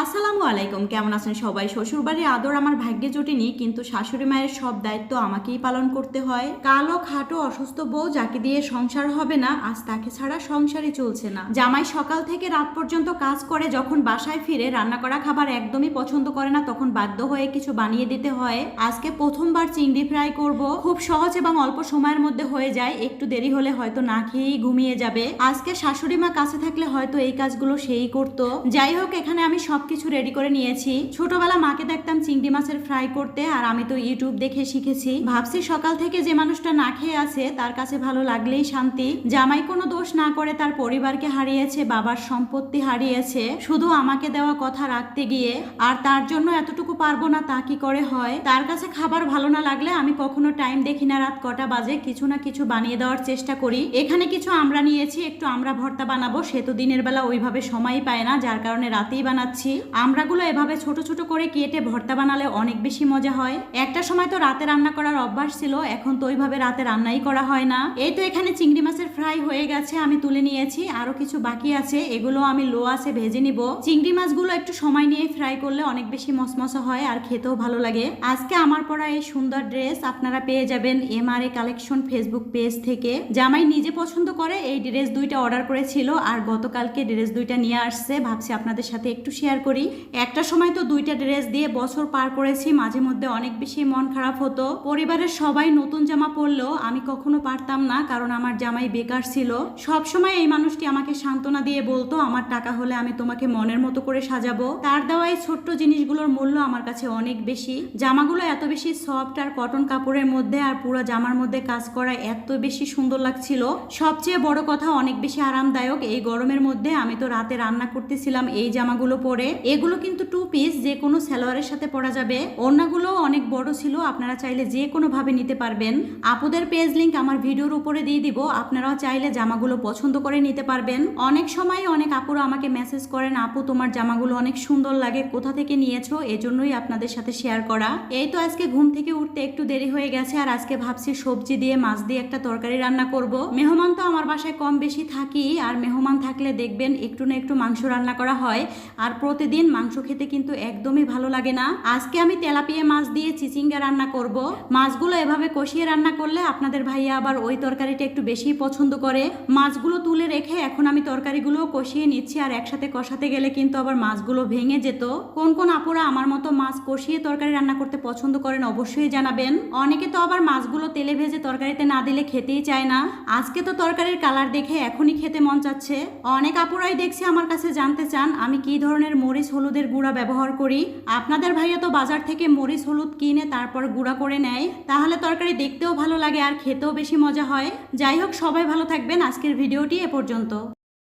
আসসালামু আলাইকুম, কেমন আছেন সবাই? শ্বশুরবাড়ির আদর আমার ভাগ্যে জোটেনি কিন্তু শাশুড়ি মায়ের সব দায়িত্ব আমাকেই পালন করতে হয়। কালো, খাটো, অসুস্থ বউ যাকে দিয়ে সংসার হবে না, আজ তাকে ছাড়া সংসারই চলছে না। জামাই সকাল থেকে রাত পর্যন্ত কাজ করে, যখন বাসায় ফিরে রান্না করা খাবার একদমই পছন্দ করে না, তখন বাধ্য হয়ে কিছু বানিয়ে দিতে হয়। আজকে প্রথমবার চিংড়ি ফ্রাই করব। খুব সহজ এবং অল্প সময়ের মধ্যে হয়ে যায়, একটু দেরি হলে হয়তো না খেয়েই ঘুমিয়ে যাবে। আজকে শাশুড়ি মা কাছে থাকলে হয়তো এই কাজগুলো সেই করতো। যাই হোক, এখানে আমি সবকিছু রেডি করে নিয়েছি। ছোটবেলা মাকে দেখতাম চিংড়ি মাছের ফ্রাই করতে, আর আমি তো ইউটিউব দেখে শিখেছি। ভাবছি সকাল থেকে যে মানুষটা না খেয়ে আছে, তার কাছে ভালো লাগলেই শান্তি। জামাই কোনো দোষ না করে তার পরিবারকে হারিয়েছে, বাবার সম্পত্তি হারিয়েছে। শুধু আমাকে দেওয়া কথা রাখতে গিয়ে, আর তার জন্য এতটুকু পারব না তা কি করে হয়? তার কাছে খাবার ভালো না লাগলে আমি কখনো টাইম দেখি না, রাত কটা বাজে, কিছু না কিছু বানিয়ে দেওয়ার চেষ্টা করি। এখানে কিছু আমরা নিয়েছি, একটু আমরা ভর্তা বানাবো, সে তো দিনের বেলা ওইভাবে সময় পায় না, যার কারণে রাতেই বানাচ্ছি। আমরাগুলো এভাবে ছোট ছোট করে কেটে ভর্তা বানালে অনেক বেশি মজা হয়। একটা সময় তো রাতে রান্না করার অভ্যাস ছিল, এখন তো ওইভাবে রাতে রান্নাই করা হয় না। এই তো এখানে চিংড়ি মাছের ফ্রাই হয়ে গেছে, আমি তুলে নিয়েছি, আরও কিছু বাকি আছে, এগুলো আমি লো আছে ভেজে নিব। চিংড়ি মাছগুলো একটু সময় নিয়ে ফ্রাই করলে অনেক বেশি মসমসা হয় আর খেতেও ভালো লাগে। আজকে আমার পরা এই সুন্দর ড্রেস আপনারা পেয়ে যাবেন M R A collection Facebook page থেকে। জামাই নিজে পছন্দ করে, এই ড্রেস দুইটা অর্ডার করেছিল আর গতকালকে ড্রেস দুইটা নিয়ে আসছে, ভাবছি আপনাদের সাথে একটু শেয়ার করি। একটা সময় তো দুইটা ড্রেস দিয়ে বছর পার করেছি, মাঝে মধ্যে অনেক বেশি মন খারাপ হতো। পরিবারের সবাই নতুন জামা পরলেও আমি কখনো পারতাম না, কারণ আমার জামাই বেকার ছিল। সব সময় এই মানুষটি আমাকে সান্ত্বনা দিয়ে বলতো, আমার টাকা হলে আমি তোমাকে মনের মতো করে সাজাবো। তার দেওয়া এই ছোট্ট জিনিসগুলোর মূল্য আমার কাছে অনেক বেশি। জামাগুলো এত বেশি সফট আর কটন কাপড়ের মধ্যে আর পুরো জামার মধ্যে কাজ করা এত বেশি সুন্দর লাগছিল। সবচেয়ে বড় কথা অনেক বেশি আরামদায়ক, এই গরমের মধ্যে আমি তো রাতে রান্না করতেছিলাম এই জামাগুলো পরে। এগুলো কিন্তু টু পিস যে কোনো সালোয়ারের সাথে পরা যাবে। ওড়নাগুলো অনেক বড় ছিল, আপনারা চাইলে যে কোনো ভাবে নিতে পারবেন। আপুদের পেজ লিংক আমার ভিডিওর উপরে দিয়ে দিব, আপনারাও চাইলে জামাগুলো পছন্দ করে নিতে পারবেন। অনেক সময় অনেক আপুরা আমাকে মেসেজ করেন, আপু, তোমার জামাগুলো অনেক সুন্দর লাগে, কোথা থেকে নিয়েছো? এজন্যই আপনাদের সাথে শেয়ার করা। এই তো আজকে ঘুম থেকে উঠতে একটু দেরি হয়ে গেছে, আর আজকে ভাবছি সবজি দিয়ে, মাছ দিয়ে একটা তরকারি রান্না করব। মেহমান তো আমার বাসায় কম বেশি থাকি, আর মেহমান থাকলে দেখবেন একটু না একটু মাংস রান্না করা হয়। আর প্রতিদিন মাংস খেতে কিন্তু একদমই ভালো লাগে না। আজকে আমি তেলাপিয়া মাছ দিয়ে চিচিঙ্গা রান্না করব। মাছগুলো এভাবে কষিয়ে রান্না করলে আপনাদের ভাইয়া আবার ওই তরকারিটা একটু বেশি পছন্দ করে। মাছগুলো তুলে রেখে এখন আমি তরকারিগুলো কষিয়ে নিচ্ছি আর একসাথে কষাতে গেলে কিন্তু আবার মাছগুলো ভেঙে যেত। কোন কোন আপুরা আমার মতো মাছ কষিয়ে তরকারি রান্না করতে পছন্দ করেন অবশ্যই জানাবেন। অনেকে তো আবার মাছগুলো তেলে ভেজে তরকারিতে না দিলে খেতেই চায় না। আজকে তো তরকারির কালার দেখে এখনই খেতে মন চাচ্ছে। অনেক আপুরাই দেখছি আমার কাছে জানতে চান, আমি কি ধরনের মরিচ হলুদের গুঁড়া ব্যবহার করি। আপনাদের ভাইয়া তো বাজার থেকে মরিচ হলুদ কিনে তারপর গুঁড়া করে নেয়। তাহলে তরকারি দেখতেও ভালো লাগে আর খেতেও বেশি মজা হয়। যাই হোক, সবাই ভালো থাকবেন। আজকের ভিডিওটি এ পর্যন্ত।